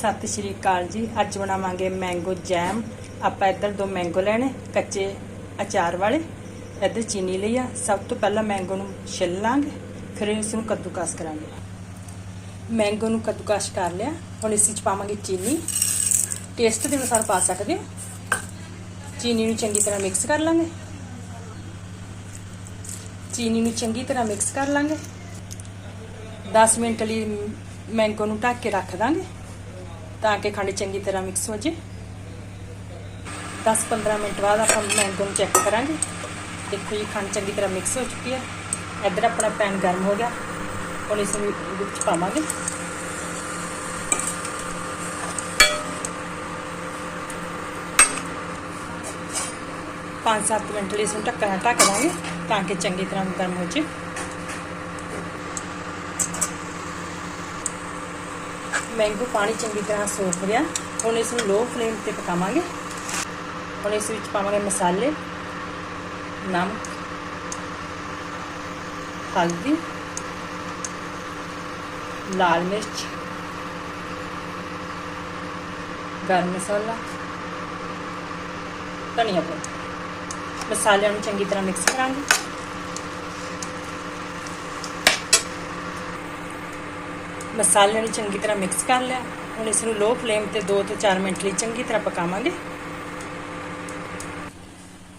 ਸਤਿ ਸ਼੍ਰੀ ਅਕਾਲ ਜੀ। ਅੱਜ ਬਣਾਵਾਂਗੇ ਮੈਂਗੋ ਜੈਮ ਆਪਾਂ ਇੱਧਰ ਦੋ ਮੈਂਗੋ ਲੈਣੇ, ਕੱਚੇ ਅਚਾਰ ਵਾਲੇ। ਇੱਧਰ ਚੀਨੀ ਲਈ ਆ। ਸਭ ਤੋਂ ਪਹਿਲਾਂ ਮੈਂਗੋ ਨੂੰ ਛਿੱਲ ਲਾਂਗੇ, ਫਿਰ ਇਸ ਨੂੰ ਕੱਦੂਕਸ ਕਰਾਂਗੇ। ਮੈਂਗੋ ਨੂੰ ਕੱਦੂਕਸ ਕਰ ਲਿਆ। ਹੁਣ ਇਸ ਵਿੱਚ ਪਾਵਾਂਗੇ ਚੀਨੀ। ਟੇਸਟ ਦੇ ਅਨੁਸਾਰ ਪਾ ਸਕਦੇ ਹੋ। ਚੀਨੀ ਨੂੰ ਚੰਗੀ ਤਰ੍ਹਾਂ ਮਿਕਸ ਕਰ ਲਾਂਗੇ। ਚੀਨੀ ਨੂੰ ਚੰਗੀ ਤਰ੍ਹਾਂ ਮਿਕਸ ਕਰ ਲਾਂਗੇ। 10 ਮਿੰਟ ਲਈ ਮੈਂਗੋ ਨੂੰ ਢੱਕ ਕੇ ਰੱਖ ਦਾਂਗੇ। ਤਾਂ ਕਿ ਖੰਡ ਚੰਗੀ ਤਰ੍ਹਾਂ ਮਿਕਸ ਹੋ ਜੇ। 10-15 ਮਿੰਟ ਬਾਅਦ ਆਪਾਂ ਮੈਂਗੋ ਨੂੰ ਚੈੱਕ ਕਰਾਂਗੇ। ਦੇਖੋ ਜੀ, ਖੰਡ ਚੰਗੀ ਤਰ੍ਹਾਂ ਮਿਕਸ ਹੋ ਚੁੱਕੀ ਹੈ। ਇੱਧਰ ਆਪਣਾ ਪੈਨ ਗਰਮ ਹੋ ਗਿਆ। ਹੁਣ ਇਸ ਨੂੰ ਵਿੱਚ ਪਾਵਾਂਗੇ। ਪੰਜ ਸੱਤ ਮਿੰਟ ਲਈ ਇਸ ਨੂੰ ਢੱਕਣਾ ਢੱਕ ਦਾਂਗੇ ਤਾਂ ਕਿ ਚੰਗੀ ਤਰ੍ਹਾਂ ਗਰਮ ਹੋ ਜੇ। ਮੈਂਗੋ ਪਾਣੀ ਚੰਗੀ ਤਰ੍ਹਾਂ ਸੋਖ ਰਿਹਾ। ਹੁਣ ਇਸ ਨੂੰ ਲੋ ਫਲੇਮ ਤੇ ਪਕਾਵਾਂਗੇ। ਹੁਣ ਇਸ ਵਿੱਚ ਪਾਵਾਂਗੇ ਮਸਾਲੇ, ਨਮਕ, ਹਲਦੀ, ਲਾਲ ਮਿਰਚ, ਗਰਮ ਮਸਾਲਾ, ਧਨੀਆ ਪਾਊਡਰ ਮਸਾਲਿਆਂ ਨੂੰ ਚੰਗੀ ਤਰ੍ਹਾਂ ਮਿਕਸ ਕਰਾਂਗੇ। ਮਸਾਲਿਆਂ ਨੂੰ ਚੰਗੀ ਤਰ੍ਹਾਂ ਮਿਕਸ ਕਰ ਲਿਆ। ਹੁਣ ਇਸ ਨੂੰ ਲੋ ਫਲੇਮ ਤੇ 2 ਤੋਂ 4 ਮਿੰਟ ਲਈ ਚੰਗੀ ਤਰ੍ਹਾਂ ਪਕਾਵਾਂਗੇ।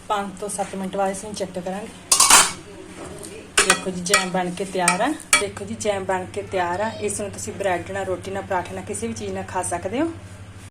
5 ਤੋਂ 7 ਮਿੰਟ ਬਾਅਦ ਇਸ ਨੂੰ ਚੈੱਕ ਕਰਾਂਗੇ। ਦੇਖੋ ਜੀ, ਜੈਮ ਬਣ ਕੇ ਤਿਆਰ ਆ। ਦੇਖੋ ਜੀ, ਜੈਮ ਬਣ ਕੇ ਤਿਆਰ ਆ। ਇਸ ਨੂੰ ਤੁਸੀਂ ਬ੍ਰੈਡ ਨਾਲ, ਰੋਟੀ ਨਾਲ, ਪਰਾਠੇ ਨਾਲ, ਕਿਸੇ ਵੀ ਚੀਜ਼ ਨਾਲ ਖਾ ਸਕਦੇ ਹੋ।